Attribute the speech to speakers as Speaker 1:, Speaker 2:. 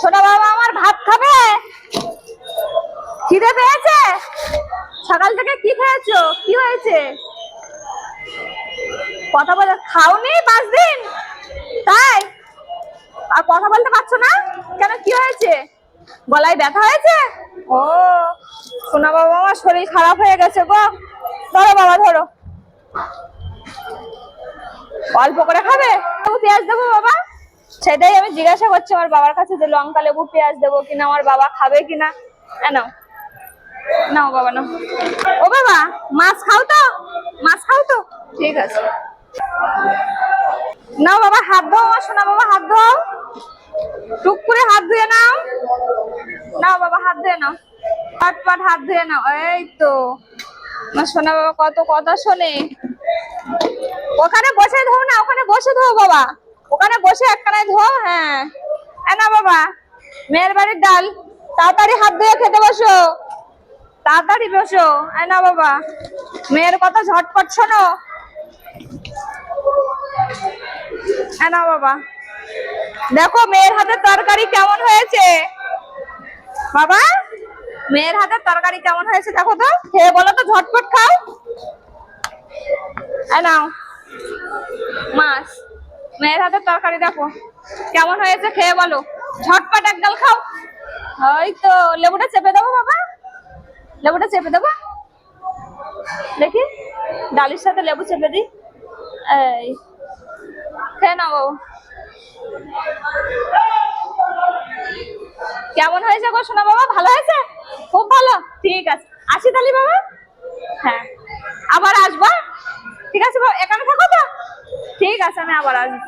Speaker 1: সোনা বাবা আমার ভাত খাবে? খিদে পেয়েছে? সকাল থেকে কি খেয়েছো? কি হয়েছে? কথা বলে খাওনি পাঁচ দিন? তাই? আর কথা বলতে পারছ না? কেন, কি হয়েছে? গলায় ব্যথা হয়েছে? ও, সোনা বাবা আমার শরীর খারাপ হয়ে গেছে গো। ধরো বাবা, ধরো। অল্প করে খাবে? পেঁয়াজ দেবো বাবা? সেটাই আমি জিজ্ঞাসা করছি আমার বাবার কাছে যে লঙ্কা, লেবু, পেঁয়াজ দেবো কিনা, আমার বাবা খাবে কিনা? নাও নাও বাবা, নাও। ও বাবা, মাছ খাও তো, মাছ খাও তো। ঠিক আছে। নাও বাবা, হাত ধোও আমার সোনা বাবা, হাত ধোও। টুক করে হাত ধুয়ে নাও। নাও বাবা, হাত ধুয়ে নাও। পাট পাট হাত ধুয়ে নাও। এই তো। আমার সোনা বাবা কত কথা শোনে। ওখানে বসে ধো না, ওখানে বসে ধো বাবা। ওখানে বসে একখানায় ধো হ্যাঁ। না বাবা, মেয়ের বাড়ির ডাল। তাড়াতাড়ি হাত ধুয়ে খেতে বসো। তাড়াতাড়ি বসো। না বাবা, মেয়ের কথা ঝটপট শোনো। না বাবা, দেখো মেয়ের হাতে তরকারি কেমন হয়েছে। বাবা, মেয়ের হাতে তরকারি কেমন হয়েছে দেখো তো। খেয়ে বলো তো ঝটপট খাও। নাও। মাছ। মেয়ের হাতে তরকারি দেখো। কেমন হয়েছে খেয়ে বলো। ঝটপট এক খাও। ওই তো, লেবুটা চেপে দেবো বাবা। লেবুটা চেপে দেবো। দেখি, ডালির সাথে লেবু চেপে দিই। এই, খেয়ে নাও বাবু। কেমন হয়েছে গো সোনা বাবা, ভালো হয়েছে? খুব ভালো। ঠিক আছে। আসি তাহলে বাবা। হ্যাঁ। আবার আসব ঠিক আছে বাবা, এখানে থাকো তো। ঠিক আছে আমি আবার আসব।